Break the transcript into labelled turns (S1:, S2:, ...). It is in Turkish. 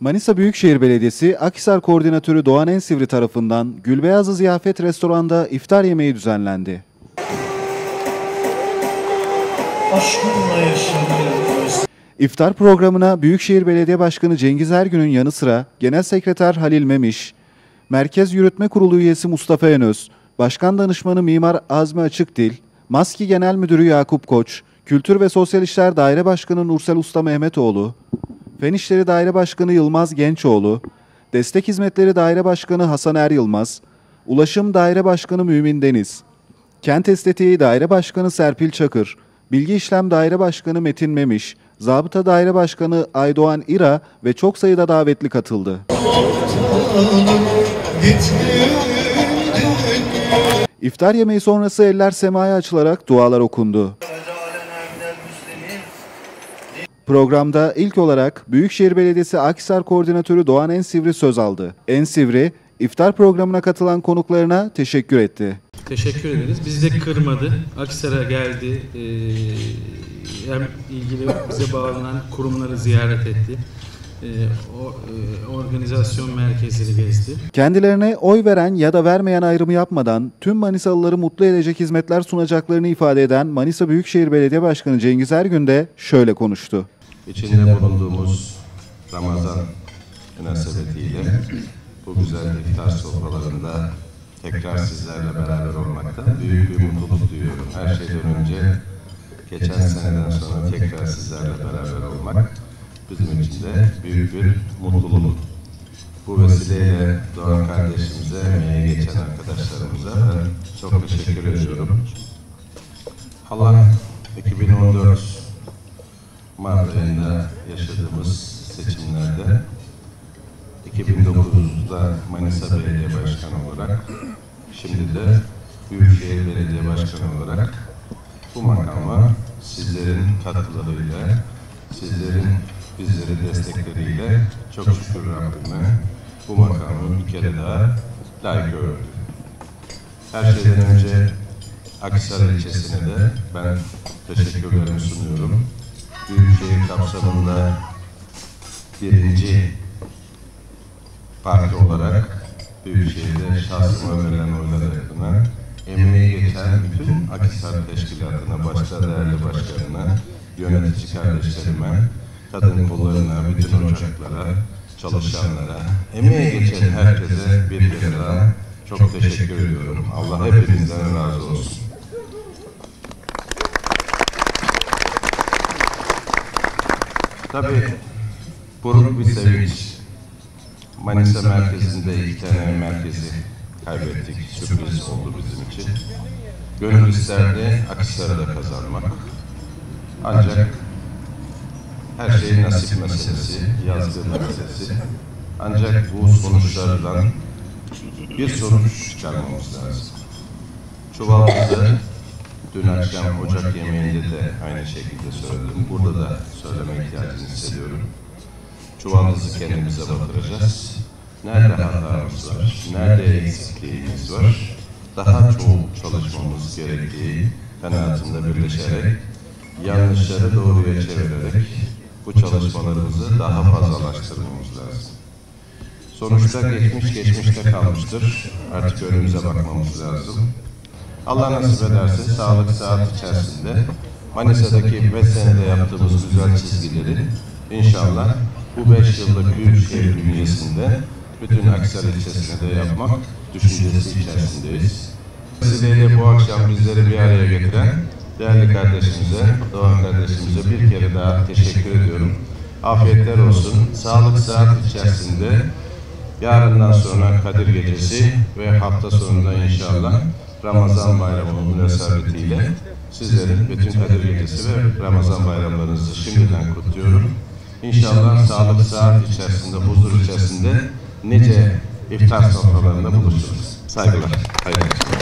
S1: Manisa Büyükşehir Belediyesi Akhisar Koordinatörü Doğan Ensivri tarafından Gülbeyazlı Ziyafet Restoran'da iftar yemeği düzenlendi. İftar programına Büyükşehir Belediye Başkanı Cengiz Ergün'ün yanı sıra Genel Sekreter Halil Memiş, Merkez Yürütme Kurulu üyesi Mustafa Enöz, Başkan Danışmanı Mimar Azmi Açıkdil, Maski Genel Müdürü Yakup Koç, Kültür ve Sosyal İşler Daire Başkanı Nursel Usta Mehmetoğlu, Fen İşleri Daire Başkanı Yılmaz Gençoğlu, Destek Hizmetleri Daire Başkanı Hasan Er Yılmaz, Ulaşım Daire Başkanı Mümin Deniz, Kent Estetiği Daire Başkanı Serpil Çakır, Bilgi İşlem Daire Başkanı Metin Memiş, Zabıta Daire Başkanı Aydoğan İra ve çok sayıda davetli katıldı. İftar yemeği sonrası eller semaya açılarak dualar okundu. Programda ilk olarak Büyükşehir Belediyesi Akhisar Koordinatörü Doğan Ensivri söz aldı. Ensivri, iftar programına katılan konuklarına teşekkür etti.
S2: Teşekkür ederiz. Bizi de kırmadı. Akhisar'a geldi. Ee, hem ilgili bize bağlanan kurumları ziyaret etti. Ee, o, e, organizasyon merkezleri gezdi.
S1: Kendilerine oy veren ya da vermeyen ayrımı yapmadan tüm Manisalıları mutlu edecek hizmetler sunacaklarını ifade eden Manisa Büyükşehir Belediye Başkanı Cengiz Ergün de şöyle konuştu.
S3: İçinde bulunduğumuz Ramazan münasebetiyle bu güzel iftar sofralarında tekrar sizlerle beraber olmaktan büyük bir mutluluk duyuyorum. Her şeyden önce geçen seneden sonra tekrar sizlerle beraber olmak bizim için de büyük bir mutluluk. Bu vesileyle Doğan kardeşimize, emeğe geçen arkadaşlarımıza ben çok teşekkür ediyorum. Allah 2014 Mart ayında yaşadığımız seçimlerde 2009'da Manisa Belediye Başkanı olarak şimdi de Büyükşehir Belediye Başkanı olarak bu makama sizlerin katkılarıyla, sizlerin bizleri destekleriyle çok şükür Rabbime bu makamı bir kere daha layık gördü. Her şeyden önce Akhisar ilçesine de ben teşekkürlerimi sunuyorum. Büyükşehir kapsamında birinci parti olarak Büyükşehir'de şahsıma verilen oylar adına emeği geçen bütün Akhisar Teşkilatı'na, başta değerli başkanına, yönetici kardeşlerime, kadın kollarına, bütün ocaklara, çalışanlara, emeği geçen herkese bir kere daha çok teşekkür ediyorum. Allah hepinizden razı olsun. Tabii buruk bir sevinç. Manisa merkezinde iki tane merkezi kaybettik. Sürpriz oldu bizim için. Gönül isterdi Akhisar'ı da kazanmak. Ancak her şey nasip meselesi, yazgı meselesi. Ancak bu sonuçlardan bir sonuç çıkarmamız lazım. Çuvaldızı dün akşam ocak yemeğinde de aynı şekilde söyledim. Burada da söyleme ihtiyacını hissediyorum. Çuvaldızı kendimize batıracağız. Nerede hatamız var, nerede eksikliğimiz var, daha çok çalışmamız gerektiği kanaatinde birleşerek, yanlışları doğruya çevirerek bu çalışmalarımızı daha fazlalaştırmamız lazım. Sonuçta geçmiş geçmişte kalmıştır. Artık önümüze bakmamız lazım. Allah nasip ederse sağlık saat içerisinde Manisa'daki 5 senede yaptığımız güzel çizgileri inşallah bu 5 yıllık Büyükşehir bünyesinde bütün Aksar ilçesine de yapmak düşüncesi içerisindeyiz. Vesileyle bu akşam bizleri bir araya getiren değerli kardeşimize, Doğan kardeşimize bir kere daha teşekkür ediyorum. Afiyetler olsun. Sağlık saat içerisinde yarından sonra Kadir Gecesi ve hafta sonunda inşallah Ramazan bayramı münasebetiyle sizlerin bütün Kadir Gecesi ve Ramazan bayramlarınızı şimdiden kutluyorum. İnşallah sağlık saat içerisinde, huzur içerisinde nice iftar sofralarında buluşuruz. Saygılar. Akşamlar.